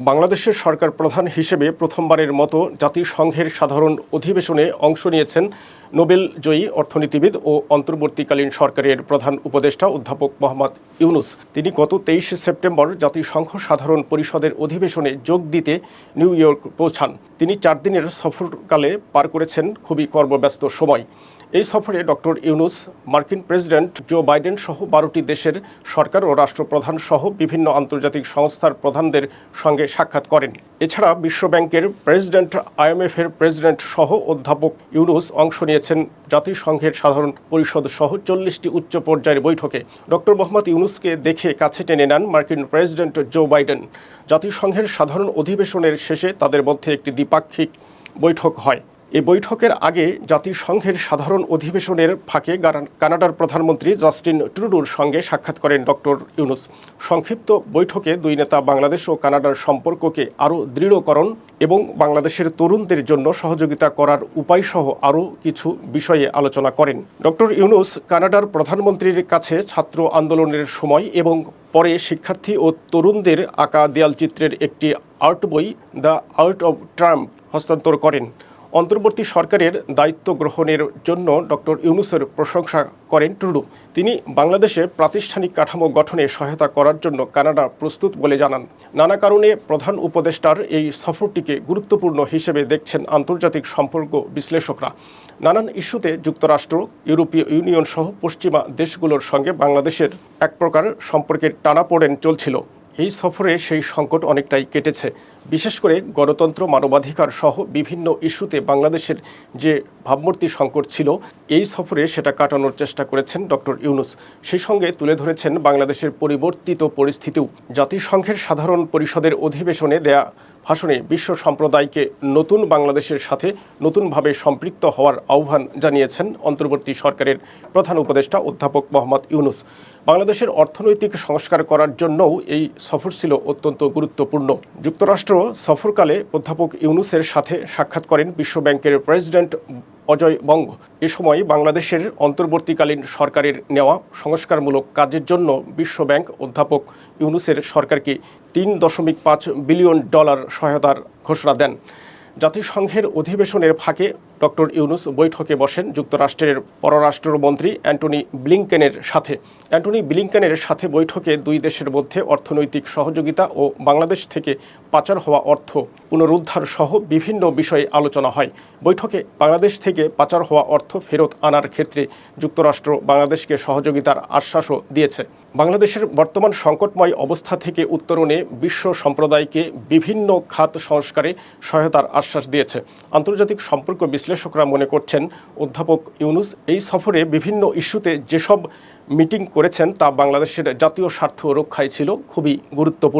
বাংলাদেশের সরকার প্রধান হিসেবে প্রথমবারের মতো জাতিসংঘের সাধারণ অধিবেশনে অংশ নিয়েছেন নোবেল জয়ী অর্থনীতিবিদ ও অন্তর্বর্তীকালীন সরকারের প্রধান উপদেষ্টা অধ্যাপক মোহাম্মদ ইউনুস। তিনি গত তেইশে সেপ্টেম্বর জাতিসংঘ সাধারণ পরিষদের অধিবেশনে যোগ দিতে নিউ ইয়র্ক পৌঁছান। তিনি চার দিনের সফরকালে পার করেছেন খুবই কর্মব্যস্ত সময়। এই সফরে ডক্টর ইউনুস, মার্কিন প্রেসিডেন্ট জো বাইডেন সহ বারোটি দেশের সরকার ও রাষ্ট্রপ্রধান সহ বিভিন্ন আন্তর্জাতিক সংস্থার প্রধানদের সঙ্গে সাক্ষাৎ করেন। এছাড়া বিশ্বব্যাংকের প্রেসিডেন্ট আইএমএফের প্রেসিডেন্ট সহ অধ্যাপক ইউনুস অংশ নিয়েছেন জাতিসংঘের সাধারণ পরিষদ সহ চল্লিশটি উচ্চ পর্যায়ের বৈঠকে। ডক্টর মোহাম্মদ ইউনুসকে দেখে কাছে টেনে নেন মার্কিন প্রেসিডেন্ট জো বাইডেন। জাতিসংঘের সাধারণ অধিবেশনের শেষে তাদের মধ্যে একটি দ্বিপাক্ষিক বৈঠক হয়। এই বৈঠকের আগে জাতিসংঘের সাধারণ অধিবেশনের ফাঁকে কানাডার প্রধানমন্ত্রী জাস্টিন ট্রুডোর সঙ্গে সাক্ষাৎ করেন ডক্টর ইউনুস। সংক্ষিপ্ত বৈঠকে দুই নেতা বাংলাদেশ ও কানাডার সম্পর্ককে আরও দৃঢ়করণ এবং বাংলাদেশের তরুণদের জন্য সহযোগিতা করার উপায়সহ আরও কিছু বিষয়ে আলোচনা করেন। ডক্টর ইউনুস কানাডার প্রধানমন্ত্রীর কাছে ছাত্র আন্দোলনের সময় এবং পরে শিক্ষার্থী ও তরুণদের আঁকা দেয়ালচিত্রের একটি আর্ট বই দ্য আর্ট অব ট্রাম্প হস্তান্তর করেন। অন্তর্বর্তী সরকারের দায়িত্ব গ্রহণের জন্য ডক্টর ইউনুসের প্রশংসা করেন ট্রুডো। তিনি বাংলাদেশে প্রাতিষ্ঠানিক কাঠামো গঠনে সহায়তা করার জন্য কানাডা প্রস্তুত বলে জানান। নানা কারণে প্রধান উপদেষ্টার এই সফরটিকে গুরুত্বপূর্ণ হিসেবে দেখছেন আন্তর্জাতিক সম্পর্ক বিশ্লেষকরা। নানান ইস্যুতে যুক্তরাষ্ট্র, ইউরোপীয় ইউনিয়ন সহ পশ্চিমা দেশগুলোর সঙ্গে বাংলাদেশের এক প্রকার সম্পর্কের টানাপোড়েন চলছিল। এই সফরে সেই সংকট অনেকটাই কেটেছে। বিশেষ করে গণতন্ত্র মানবাধিকার সহ বিভিন্ন ইস্যুতে বাংলাদেশের যে ভাবমূর্তি সংকট ছিল, এই সফরে সেটা কাটানোর চেষ্টা করেছেন ডক্টর ইউনুস। সেই সঙ্গে তুলে ধরেছেন বাংলাদেশের পরিবর্তিত পরিস্থিতিও। জাতিসংঘের সাধারণ পরিষদের অধিবেশনে দেয়া ভাষণে বিশ্ব সম্প্রদায়কে নতুন বাংলাদেশের সাথে নতুনভাবে সম্পৃক্ত হওয়ার আহ্বান জানিয়েছেন অন্তর্বর্তী সরকারের প্রধান উপদেষ্টা অধ্যাপক মোহাম্মদ ইউনুস। বাংলাদেশের অর্থনৈতিক সংস্কার করার জন্যও এই সফর ছিল অত্যন্ত গুরুত্বপূর্ণ। যুক্তরাষ্ট্র সফরকালে অধ্যাপক ইউনুসের সাথে সাক্ষাৎ করেন বিশ্বব্যাংকের প্রেসিডেন্ট অজয় বঙ্গ। এ সময় বাংলাদেশের অন্তর্বর্তীকালীন সরকারের নেওয়া সংস্কারমূলক কাজের জন্য বিশ্বব্যাংক অধ্যাপক ইউনুসের সরকারকে তিন দশমিক পাঁচ বিলিয়ন ডলার সহায়তার ঘোষণা দেন। জাতিসংঘের অধিবেশনের ফাঁকে ডক্টর ইউনুস বৈঠকে বসেন যুক্তরাষ্ট্রের পররাষ্ট্রমন্ত্রী অ্যান্টনি ব্লিংকেনের সাথে। অ্যান্টনি ব্লিংকেনের সাথে বৈঠকে দুই দেশের মধ্যে অর্থনৈতিক সহযোগিতা ও বাংলাদেশ থেকে পাচার হওয়া অর্থ পুনরুদ্ধার সহ বিভিন্ন বিষয়ে আলোচনা হয়। বৈঠকে বাংলাদেশ থেকে পাচার হওয়া অর্থ ফেরত আনার ক্ষেত্রে যুক্তরাষ্ট্র বাংলাদেশকে সহযোগিতার আশ্বাসও দিয়েছে। বাংলাদেশের বর্তমান সংকটময় অবস্থা থেকে উত্তরণে বিশ্ব সম্প্রদায়কে বিভিন্ন খাত সংস্কারে সহায়তার আশ্বাস দিয়েছে। আন্তর্জাতিক সম্পর্ক বিশ্লেষকরা মনে করছেন, অধ্যাপক ইউনুস এই সফরে বিভিন্ন ইস্যুতে যেসব মিটিং করেছেন তা বাংলাদেশের জাতীয় স্বার্থ রক্ষায় ছিল খুবই গুরুত্বপূর্ণ।